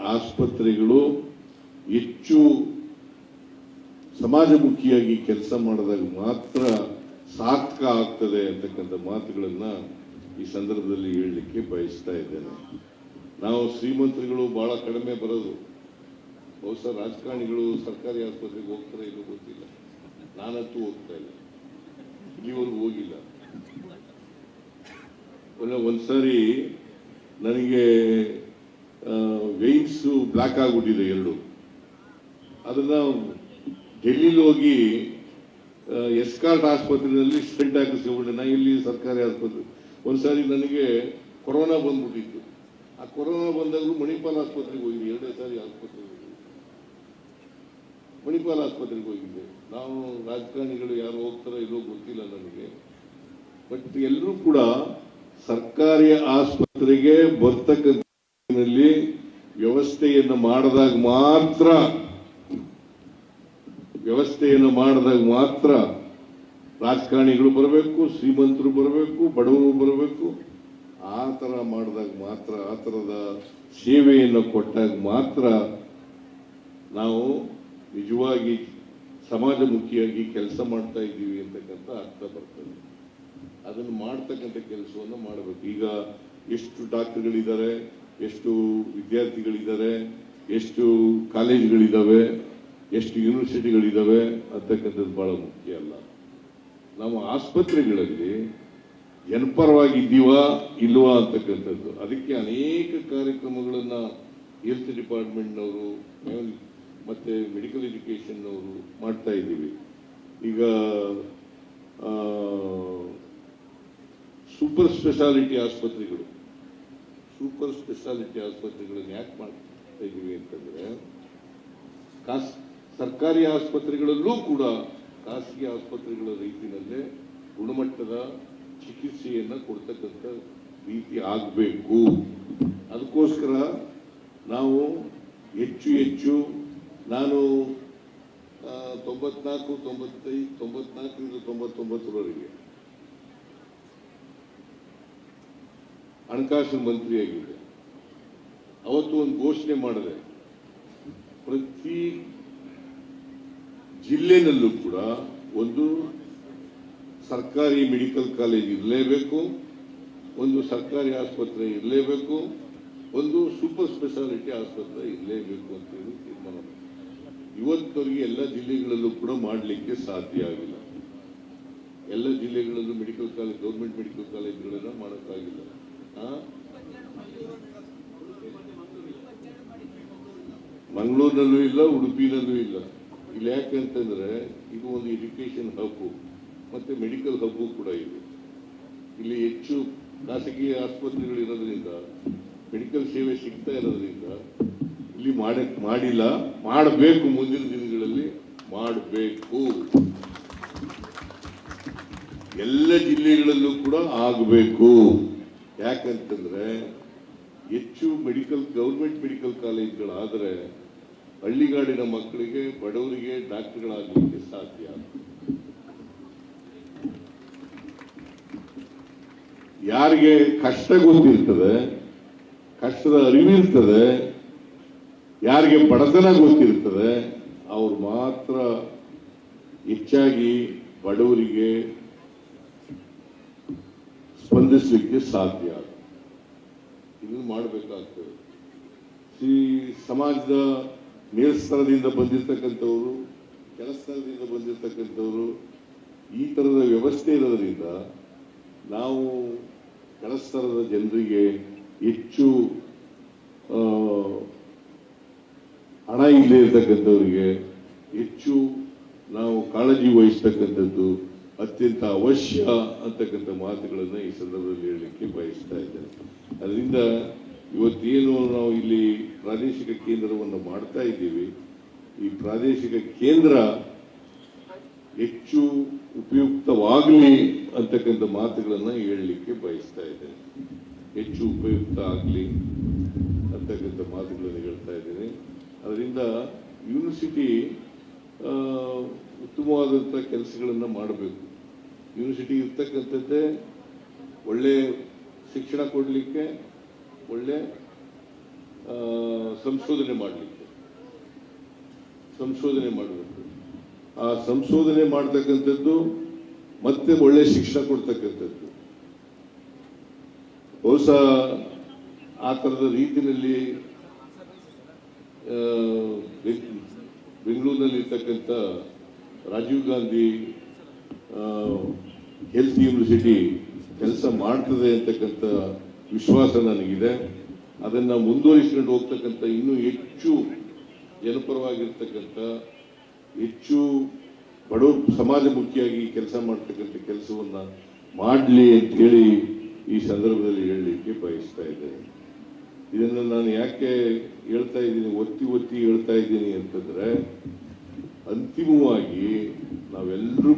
ಆಸ್ಪತ್ರೆಗಳು ಹೆಚ್ಚು ಸಮಾಜಮುಖಿಯಾಗಿ ಕೆಲಸ ಮಾಡಿದಾಗ ಮಾತ್ರ ಸಾರ್ಥಕ ಆಗ್ತದೆ ಅಂತಕ್ಕಂಥ ಮಾತುಗಳನ್ನ ಈ ಸಂದರ್ಭದಲ್ಲಿ ಹೇಳಲಿಕ್ಕೆ ಬಯಸ್ತಾ ಇದ್ದೇನೆ. ನಾವು ಶ್ರೀಮಂತರುಗಳು ಬಹಳ ಕಡಿಮೆ ಬರೋದು. ಬಹುಶಃ ರಾಜಕಾರಣಿಗಳು ಸರ್ಕಾರಿ ಆಸ್ಪತ್ರೆಗೆ ಹೋಗ್ತಾರೆ ಇಲ್ಲೋ ಗೊತ್ತಿಲ್ಲ. ನಾನಂತೂ ಹೋಗ್ತಾ ಇಲ್ಲ. ಇಲ್ಲಿವರೆಗೂ ಹೋಗಿಲ್ಲ. ಒಂದ್- ಒಂದ್ಸರಿ ನನಗೆ ಬ್ಲಾಕ್ ಆಗಿಬಿಟ್ಟಿದೆ ಎರಡು. ಅದನ್ನ ಡೆಲ್ಲಿಲಿ ಹೋಗಿ ಎಸ್ಕಾರ್ಟ್ ಆಸ್ಪತ್ರೆಯಲ್ಲಿ ಸ್ಟೆಂಟ್ ಹಾಕಿಸ್ಕೊಂಡ್ಬಿಟ್ಟೆ ನಾ ಇಲ್ಲಿ ಸರ್ಕಾರಿ ಆಸ್ಪತ್ರೆ. ಒಂದ್ಸಾರಿ ನನಗೆ ಕೊರೋನಾ ಬಂದ್ಬಿಟ್ಟಿತ್ತು. ಆ ಕೊರೋನಾ ಬಂದಾಗಲೂ ಮಣಿಪಾಲ್ ಆಸ್ಪತ್ರೆಗೆ ಹೋಗಿದ್ದೆ. ಎರಡನೇ ಸಾರಿ ಆಸ್ಪತ್ರೆಗೆ ಮಣಿಪಾಲ್ ಆಸ್ಪತ್ರೆಗೆ ಹೋಗಿದ್ದೆ. ನಾವು ರಾಜಕಾರಣಿಗಳು ಯಾರು ಹೋಗ್ತಾರೋ ಇಲ್ಲೋ ಗೊತ್ತಿಲ್ಲ ನನಗೆ. ಬಟ್ ಎಲ್ಲರೂ ಕೂಡ ಸರ್ಕಾರಿ ಆಸ್ಪತ್ರೆಗೆ ಬರ್ತಕ್ಕಂಥ ವ್ಯವಸ್ಥೆಯನ್ನು ಮಾಡಿದಾಗ ಮಾತ್ರ, ವ್ಯವಸ್ಥೆಯನ್ನು ಮಾಡಿದಾಗ ಮಾತ್ರ ರಾಜಕಾರಣಿಗಳು ಬರಬೇಕು, ಶ್ರೀಮಂತರು ಬರಬೇಕು, ಬಡವರು ಬರಬೇಕು. ಆ ಥರ ಮಾಡಿದಾಗ ಮಾತ್ರ, ಆ ಥರದ ಸೇವೆಯನ್ನು ಕೊಟ್ಟಾಗ ಮಾತ್ರ ನಾವು ನಿಜವಾಗಿ ಸಮಾಜಮುಖಿಯಾಗಿ ಕೆಲಸ ಮಾಡ್ತಾ ಇದ್ದೀವಿ ಅಂತಕ್ಕಂಥ ಅರ್ಥ ಬರ್ತದೆ. ಅದನ್ನು ಮಾಡ್ತಕ್ಕಂಥ ಕೆಲಸವನ್ನು ಮಾಡಬೇಕು. ಈಗ ಎಷ್ಟು ಡಾಕ್ಟರ್ಗಳಿದ್ದಾರೆ? ಎಷ್ಟು ವಿದ್ಯಾರ್ಥಿಗಳಿದ್ದಾರೆ ಎಷ್ಟು ಕಾಲೇಜುಗಳಿದ್ದಾವೆ ಎಷ್ಟು ಯೂನಿವರ್ಸಿಟಿಗಳಿದ್ದಾವೆ ಅಂತಕ್ಕಂಥದ್ದು ಬಹಳ ಮುಖ್ಯ ಅಲ್ಲ. ನಾವು ಆಸ್ಪತ್ರೆಗಳಲ್ಲಿ ಜನಪರವಾಗಿದ್ದೀವಾ ಇಲ್ವಾ ಅಂತಕ್ಕಂಥದ್ದು. ಅದಕ್ಕೆ ಅನೇಕ ಕಾರ್ಯಕ್ರಮಗಳನ್ನು ಹೆಲ್ತ್ ಡಿಪಾರ್ಟ್ಮೆಂಟ್ನವರು ಮತ್ತೆ ಮೆಡಿಕಲ್ ಎಜುಕೇಷನ್ನವರು ಮಾಡ್ತಾ ಇದ್ದೀವಿ. ಈಗ ಸೂಪರ್ ಸ್ಪೆಷಾಲಿಟಿ ಆಸ್ಪತ್ರೆಗಳು. ಸೂಪರ್ ಸ್ಪೆಷಾಲಿಟಿ ಆಸ್ಪತ್ರೆಗಳನ್ನು ಯಾಕೆ ಮಾಡ್ತಾ ಇದ್ದೀವಿ ಅಂತಂದ್ರೆ ಖಾಸ್ ಸರ್ಕಾರಿ ಆಸ್ಪತ್ರೆಗಳಲ್ಲೂ ಕೂಡ ಖಾಸಗಿ ಆಸ್ಪತ್ರೆಗಳ ರೀತಿಯಲ್ಲೇ ಗುಣಮಟ್ಟದ ಚಿಕಿತ್ಸೆಯನ್ನ ಕೊಡ್ತಕ್ಕಂಥ ರೀತಿ ಆಗಬೇಕು. ಅದಕ್ಕೋಸ್ಕರ ನಾವು ಹೆಚ್ಚು ಹೆಚ್ಚು ನಾನು ತೊಂಬತ್ನಾಲ್ಕು ತೊಂಬತ್ತೈದು ತೊಂಬತ್ನಾಲ್ಕರಿಂದ ತೊಂಬತ್ತೊಂಬತ್ತರವರೆಗೆ ಹಣಕಾಸು ಮಂತ್ರಿಯಾಗಿದ್ದೆ. ಅವತ್ತು ಒಂದು ಘೋಷಣೆ ಮಾಡಿದೆ. ಪ್ರತಿ ಜಿಲ್ಲೆನಲ್ಲೂ ಕೂಡ ಒಂದು ಸರ್ಕಾರಿ ಮೆಡಿಕಲ್ ಕಾಲೇಜ್ ಇರಲೇಬೇಕು, ಒಂದು ಸರ್ಕಾರಿ ಆಸ್ಪತ್ರೆ ಇರಲೇಬೇಕು, ಒಂದು ಸೂಪರ್ ಸ್ಪೆಷಾಲಿಟಿ ಆಸ್ಪತ್ರೆ ಇರಲೇಬೇಕು ಅಂತ ಹೇಳಿ ತೀರ್ಮಾನ ಇವತ್ತವರೆಗೆ ಎಲ್ಲ ಜಿಲ್ಲೆಗಳಲ್ಲೂ ಕೂಡ ಮಾಡಲಿಕ್ಕೆ ಸಾಧ್ಯ ಆಗಿಲ್ಲ. ಎಲ್ಲ ಜಿಲ್ಲೆಗಳಲ್ಲೂ ಮೆಡಿಕಲ್ ಕಾಲೇಜ್ ಗೌರ್ಮೆಂಟ್ ಮೆಡಿಕಲ್ ಕಾಲೇಜ್ಗಳನ್ನ ಮಾಡೋಕ್ಕಾಗಿಲ್ಲ ಆ? ಮಂಗಳೂರಿನಲ್ಲೂ ಇಲ್ಲ, ಉಡುಪಿನಲ್ಲೂ ಇಲ್ಲ. ಇಲ್ಲಿ ಯಾಕೆ ಅಂತಂದ್ರೆ ಇದು ಒಂದು ಎಜುಕೇಶನ್ ಹಬ್ಬು, ಮತ್ತೆ ಮೆಡಿಕಲ್ ಹಬ್ಬು ಕೂಡ ಇದೆ. ಇಲ್ಲಿ ಹೆಚ್ಚು ಖಾಸಗಿ ಆಸ್ಪತ್ರೆಗಳು ಇರೋದ್ರಿಂದ, ಮೆಡಿಕಲ್ ಸೇವೆ ಸಿಗ್ತಾ ಇರೋದ್ರಿಂದ ಇಲ್ಲಿ ಮಾಡಕ್ ಮಾಡಿಲ್ಲ, ಮಾಡಬೇಕು ಮುಂದಿನ ದಿನಗಳಲ್ಲಿ ಮಾಡಬೇಕು. ಎಲ್ಲ ಜಿಲ್ಲೆಗಳಲ್ಲೂ ಕೂಡ ಆಗಬೇಕು. ಯಾಕಂತಂದ್ರೆ ಹೆಚ್ಚು ಮೆಡಿಕಲ್, ಗೌರ್ಮೆಂಟ್ ಮೆಡಿಕಲ್ ಕಾಲೇಜ್ಗಳಾದರೆ ಹಳ್ಳಿಗಾಡಿನ ಮಕ್ಕಳಿಗೆ, ಬಡವರಿಗೆ ಡಾಕ್ಟರ್ಗಳಾಗಲಿಕ್ಕೆ ಸಾಧ್ಯ. ಯಾರಿಗೆ ಕಷ್ಟ ಗೊತ್ತಿರ್ತದೆ, ಕಷ್ಟದ ಅರಿವಿರ್ತದೆ, ಯಾರಿಗೆ ಬಡತನ ಗೊತ್ತಿರ್ತದೆ, ಅವ್ರು ಮಾತ್ರ ಹೆಚ್ಚಾಗಿ ಬಡವರಿಗೆ ಸ್ಪಂದಿಸಲಿಕ್ಕೆ ಸಾಧ್ಯ. ಇದನ್ನು ಮಾಡಬೇಕಾಗ್ತದೆ. ಈ ಸಮಾಜದ ಮೇಲ್ಸ್ತರದಿಂದ ಬಂದಿರತಕ್ಕಂಥವ್ರು ಕೆಲಸದಿಂದ ಬಂದಿರತಕ್ಕಂಥವ್ರು, ಈ ಥರದ ವ್ಯವಸ್ಥೆ ಇರೋದರಿಂದ ನಾವು ಕೆಲಸದ ಜನರಿಗೆ ಹೆಚ್ಚು ಹಣ ಇಲ್ಲದೆ ಇರತಕ್ಕಂಥವ್ರಿಗೆ ಹೆಚ್ಚು ನಾವು ಕಾಳಜಿ ವಹಿಸ್ತಕ್ಕಂಥದ್ದು ಅತ್ಯಂತ ಅವಶ್ಯ ಅಂತಕ್ಕಂಥ ಮಾತುಗಳನ್ನು ಈ ಸಂದರ್ಭದಲ್ಲಿ ಹೇಳಲಿಕ್ಕೆ ಬಯಸ್ತಾ ಇದ್ದೇನೆ. ಅದರಿಂದ ಇವತ್ತೇನು ನಾವು ಇಲ್ಲಿ ಪ್ರಾದೇಶಿಕ ಕೇಂದ್ರವನ್ನು ಮಾಡ್ತಾ ಇದ್ದೀವಿ, ಈ ಪ್ರಾದೇಶಿಕ ಕೇಂದ್ರ ಹೆಚ್ಚು ಉಪಯುಕ್ತವಾಗಲಿ ಅಂತಕ್ಕಂಥ ಮಾತುಗಳನ್ನು ಹೇಳಲಿಕ್ಕೆ ಬಯಸ್ತಾ ಇದ್ದೇನೆ. ಹೆಚ್ಚು ಉಪಯುಕ್ತ ಆಗಲಿ ಅಂತಕ್ಕಂಥ ಮಾತುಗಳನ್ನು ಹೇಳ್ತಾ ಇದ್ದೇನೆ. ಅದರಿಂದ ಯೂನಿವರ್ಸಿಟಿ ಉತ್ತಮವಾದಂಥ ಕೆಲಸಗಳನ್ನು ಮಾಡಬೇಕು. ಯೂನಿವರ್ಸಿಟಿ ಇರ್ತಕ್ಕಂಥದ್ದೇ ಒಳ್ಳೆ ಶಿಕ್ಷಣ ಕೊಡಲಿಕ್ಕೆ ಒಳ್ಳೆ ಸಂಶೋಧನೆ ಮಾಡಲಿಕ್ಕೆ. ಸಂಶೋಧನೆ ಮಾಡಬೇಕು ಆ ಸಂಶೋಧನೆ ಮಾಡ್ತಕ್ಕಂಥದ್ದು ಮತ್ತೆ ಒಳ್ಳೆ ಶಿಕ್ಷಣ ಕೊಡ್ತಕ್ಕಂಥದ್ದು. ಬಹುಶಃ ಆ ಥರದ ರೀತಿಯಲ್ಲಿ ಬೆಂಗಳೂರಿನಲ್ಲಿ ಇರ್ತಕ್ಕಂಥ ರಾಜೀವ್ ಗಾಂಧಿ ಹೆಲ್ತ್ ಯೂನಿವರ್ಸಿಟಿ ಕೆಲಸ ಮಾಡ್ತದೆ ಅಂತಕ್ಕಂಥ ವಿಶ್ವಾಸ ನನಗಿದೆ. ಅದನ್ನ ಮುಂದುವರಿಸಿಕೊಂಡು ಹೋಗ್ತಕ್ಕಂಥ ಇನ್ನೂ ಹೆಚ್ಚು ಜನಪರವಾಗಿರ್ತಕ್ಕಂಥ ಹೆಚ್ಚು ಬಡವ ಸಮಾಜಮುಖಿಯಾಗಿ ಕೆಲಸ ಮಾಡ್ತಕ್ಕಂಥ ಕೆಲಸವನ್ನ ಮಾಡಲಿ ಅಂತ ಹೇಳಿ ಈ ಸಂದರ್ಭದಲ್ಲಿ ಹೇಳಲಿಕ್ಕೆ ಬಯಸ್ತಾ ಇದ್ದೇನೆ. ಇದನ್ನು ನಾನು ಯಾಕೆ ಹೇಳ್ತಾ ಇದ್ದೀನಿ, ಒತ್ತಿ ಒತ್ತಿ ಹೇಳ್ತಾ ಇದ್ದೀನಿ ಅಂತಂದ್ರೆ, ಅಂತಿಮವಾಗಿ ನಾವೆಲ್ಲರೂ